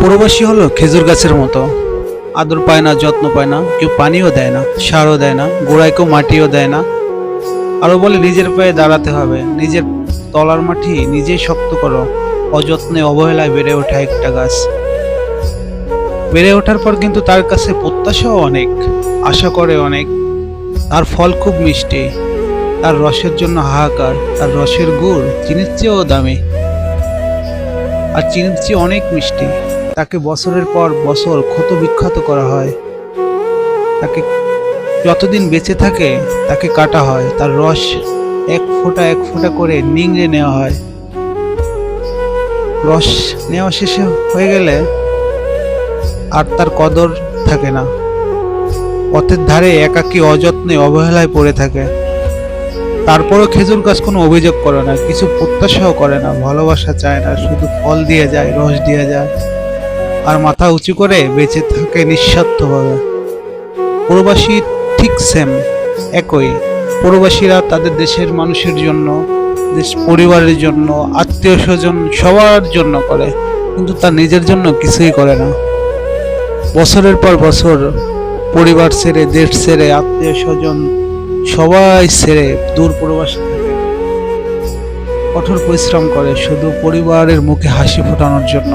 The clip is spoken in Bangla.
প্রবাসী হলো খেজুর গাছের মতো। আদর পায় না, যত্ন পায় না, কেউ পানিও দেয় না, সারও দেয় না, গোড়ায় কেউ মাটিও দেয় না। আরও বলে নিজের পায়ে দাঁড়াতে হবে, নিজের তলার মাটি নিজেই শক্ত করো, অযত্নে অবহেলায় বেড়ে ওঠা একটা গাছ। বেড়ে ওঠার পর কিন্তু তার কাছে প্রত্যাশাও অনেক, আশা করে অনেক। তার ফল খুব মিষ্টি, তার রসের জন্য হাহাকার, তার রসের গুড় চিনির চেয়েও দামি। আর চিনির চেয়ে অনেক মিষ্টি। তাকে বছরের পর বছর ক্ষত বিখ্যাত করা হয়। তাকে যতদিন বেঁচে থাকে, তাকে কাটা হয়। তার রস এক ফোঁটা এক ফোঁটা করে নিংড়ে নেওয়া হয়। রস নেওয়া শেষে হয়ে গেলে আর তার কদর থাকে না। পথের ধারে একাকী অযত্নে অবহেলায় পড়ে থাকে। তারপরও খেজুর গাছ কোনো অভিযোগ করে না, কিছু প্রত্যাশাও করে না, ভালোবাসা চায় না, শুধু ফল দিয়ে যায়, রস দিয়ে যায়। আর মাথা উঁচু করে বেঁচে থাকে নিঃস্বার্থভাবে। প্রবাসী ঠিক সেম একই। প্রবাসীরা তাদের দেশের মানুষের জন্য, দেশ পরিবারের জন্য, আত্মীয় স্বজন সবার জন্য করে, কিন্তু তার নিজের জন্য কিছুই করে না। বছরের পর বছর পরিবার ছেড়ে, দেশ ছেড়ে, আত্মীয় স্বজন সবাই ছেড়ে দূর প্রবাসে কঠোর পরিশ্রম করে শুধু পরিবারের মুখে হাসি ফোটানোর জন্য।